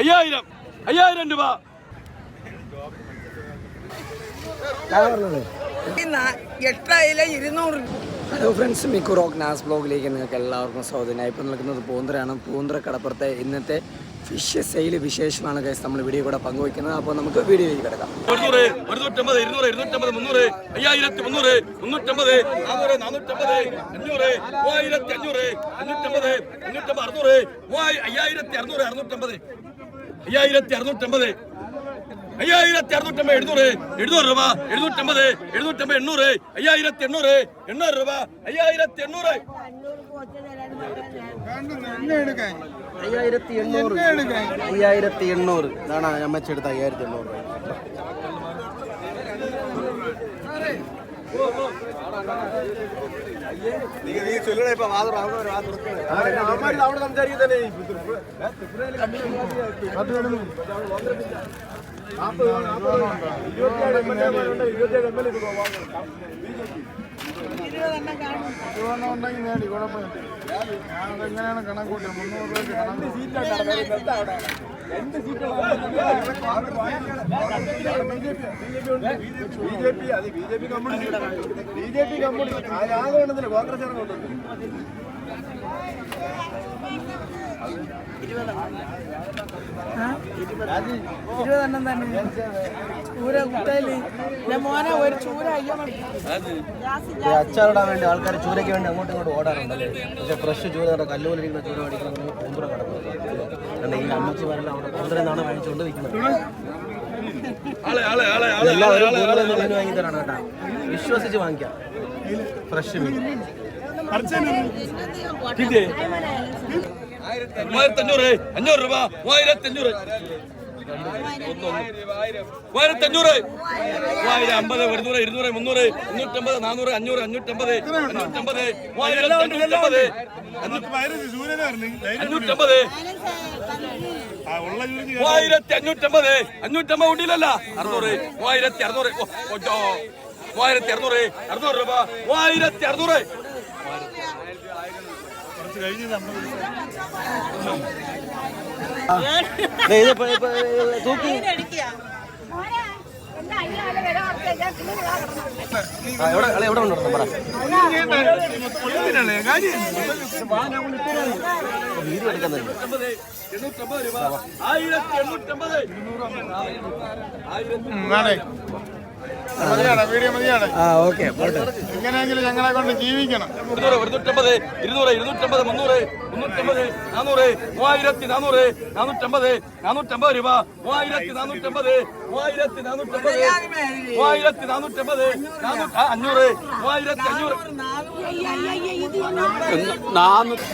അയ്യായിരം. അയ്യായിരം രൂപ. എട്ടായില്ല ഇരുന്നൂറ്. ഹലോ ഫ്രണ്ട്സ് മിക്കു റോക്ക് നാസ് ബ്ലോഗിലേക്ക് നിങ്ങൾക്ക് എല്ലാവർക്കും സ്വാഗതം. ഇപ്പം ഇപ്പോൾ നിൽക്കുന്നത് പൂന്തറയാണ് പൂന്തറ കടപ്പുറത്തെ ഇന്നത്തെ ഫിഷ് സെയിൽ വിശേഷമാണ് കേസ് നമ്മൾ വീഡിയോ കൂടെ പങ്കുവയ്ക്കുന്നത്. അപ്പോൾ നമുക്ക് വീഡിയോയിലേക്ക് കിടക്കാം. ഒരുന്നൂറ് ഒരുന്നൂറ്റമ്പത് ഇരുന്നൂറ് ഇരുന്നൂറ്റമ്പത് മുന്നൂറ് അയ്യായിരത്തി മുന്നൂറ് മുന്നൂറ്റമ്പത് നാനൂറ് നാനൂറ്റമ്പത് അഞ്ഞൂറ് മൂവായിരത്തി അഞ്ഞൂറ് അഞ്ഞൂറ്റമ്പത് അഞ്ഞൂറ്റമ്പത് അറുന്നൂറ് മൂവായി അയ്യായിരത്തി അറുന്നൂറ് അറുന്നൂറ്റമ്പത് അയ്യായിരത്തി അറുന്നൂറ്റമ്പത് അയ്യായിരത്തി അറുന്നൂറ്റമ്പത് എഴുന്നൂറ്. എഴുന്നൂറ് രൂപ. എഴുന്നൂറ്റമ്പത്. എഴുന്നൂറ്റമ്പത് എണ്ണൂറ്. അയ്യായിരത്തി എണ്ണൂറ് എണ്ണൂറ് രൂപ. അയ്യായിരത്തി എണ്ണൂറ് അയ്യായിരത്തി എണ്ണൂറ് അയ്യായിരത്തി എണ്ണൂറ് ഇതാണ് അമ്മച്ചെടുത്ത അയ്യായിരത്തി എണ്ണൂറ് അവിടെ സംസാരിക്കുന്നേ ഇരുപത്തിയേഴ് എം എൽ എ ഇരുപത്തിയേഴ് M L A B J P ഉണ്ടെങ്കിൽ നേടി കുഴപ്പമില്ല. ഞാനതെങ്ങനെയാണ് കണക്ക് കൂട്ടുക മുന്നൂറ് രൂപയ്ക്ക് കണക്ക് ബി ജെ പി അത് B J P communist B J P communist ആകെ കോൺഗ്രസ് ഇരുപതെണ്ണം തന്നെ. ചൂര കുട്ടയിൽ ഞാൻ മോനെ ഒരു ചൂര അയ്യോ. അച്ചാറിടാൻ വേണ്ടി ആൾക്കാർ ചൂരയ്ക്ക് വേണ്ടി അങ്ങോട്ടും ഇങ്ങോട്ടും ഓടാറുണ്ടല്ലേ പക്ഷേ ഫ്രഷ് ചൂര കണ്ട? കല്ലുപോലിരിക്കുന്ന ചൂര മേടിക്കുന്നത് പൂന്തുറ കിടക്കുന്നത് ഈ അമ്മച്ചിമാരെല്ലാം അവിടെ പൂന്തുറ നിന്നാണ് വാങ്ങിച്ചുകൊണ്ട് വിൽക്കുന്നത് ആളെ ആളെ ആളെ ആളെ എല്ലാവരും പൂന്തുറ നിന്ന് മീൻ വാങ്ങി തരാണ് കേട്ടാ. വിശ്വസിച്ച് വാങ്ങിക്കാം. ഫ്രഷ് മീൻ. മൂവായിരത്തി അഞ്ഞൂറ് അഞ്ഞൂറ് രൂപ മൂവായിരത്തി അഞ്ഞൂറ് മൂവായിരത്തി അഞ്ഞൂറ് മൂവായിരം അമ്പത് ഒരുന്നൂറ് ഇരുന്നൂറ് മുന്നൂറ് മുന്നൂറ്റമ്പത് നാനൂറ് അഞ്ഞൂറ് അഞ്ഞൂറ്റമ്പത് അഞ്ഞൂറ്റമ്പത്. മൂവായിരത്തി അഞ്ഞൂറ്റമ്പത് അഞ്ഞൂറ്റമ്പത് മൂവായിരത്തി അഞ്ഞൂറ്റമ്പത്. അഞ്ഞൂറ്റമ്പത് ഉണ്ടില്ലല്ല അറുന്നൂറ്. മൂവായിരത്തി അറുന്നൂറ്. മൂവായിരത്തി അറുന്നൂറ്. അറുന്നൂറ് രൂപ. മൂവായിരത്തി അറുന്നൂറ്. തൂക്കി. എവിടെ അല്ല, എവിടെ കൊണ്ടുവരണം? പറ. വീഡിയോ എടുക്കുന്നുണ്ട് ആയിരത്തി എണ്ണൂറ്റമ്പത്. മതിയാടെ ആ ഓക്കെ പോട്ടെ. എങ്ങനെയെങ്കിലും ഞങ്ങളെ കൊണ്ട് ജീവിക്കണം. ഇരുന്നൂറ് ഇരുന്നൂറ്റമ്പത് ഇരുന്നൂറ് ഇരുന്നൂറ്റമ്പത് മുന്നൂറ് മുന്നൂറ്റമ്പത് നാനൂറ് മൂവായിരത്തി നാനൂറ് നാനൂറ്റമ്പത് നാനൂറ്റമ്പത് രൂപ. മൂവായിരത്തി നാനൂറ്റമ്പത് മൂവായിരത്തി നാനൂറ്റമ്പത് മൂവായിരത്തി നാനൂറ്റമ്പത് അഞ്ഞൂറ് മൂവായിരത്തി അഞ്ഞൂറ്. നാനൂറ്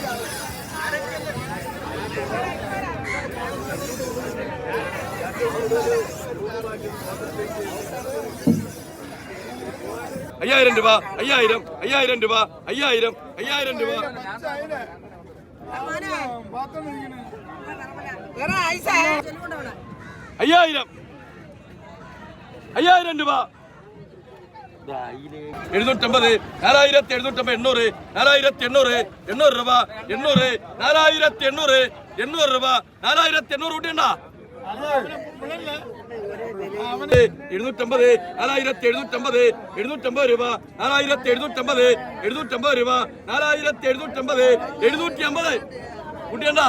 അയ്യായിരം രൂപ അയ്യായിരം അയ്യായിരം രൂപ അയ്യായിരം അയ്യായിരം രൂപ. അയ്യായിരം അയ്യായിരം രൂപ. എഴുന്നൂറ്റമ്പത് നാലായിരത്തി എഴുന്നൂറ്റമ്പത് എണ്ണൂറ് നാലായിരത്തി എണ്ണൂറ് എണ്ണൂറ് രൂപ എണ്ണൂറ് നാലായിരത്തി എണ്ണൂറ് എണ്ണൂറ് രൂപ നാലായിരത്തി എണ്ണൂറ് കൂട്ടിയണ്ട എഴുന്നൂറ്റമ്പത് നാലായിരത്തി എഴുന്നൂറ്റമ്പത് എഴുന്നൂറ്റമ്പത് രൂപ നാലായിരത്തി എഴുന്നൂറ്റമ്പത് എഴുന്നൂറ്റമ്പത് രൂപ നാലായിരത്തി എഴുന്നൂറ്റമ്പത് എഴുന്നൂറ്റി അമ്പത് കൂട്ടിയണ്ട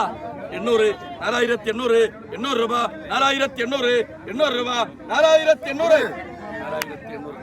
എണ്ണൂറ് നാലായിരത്തി എണ്ണൂറ് എണ്ണൂറ് രൂപ നാലായിരത്തി എണ്ണൂറ് എണ്ണൂറ് രൂപ നാലായിരത്തി എണ്ണൂറ് നാലായിരത്തി എണ്ണൂറ്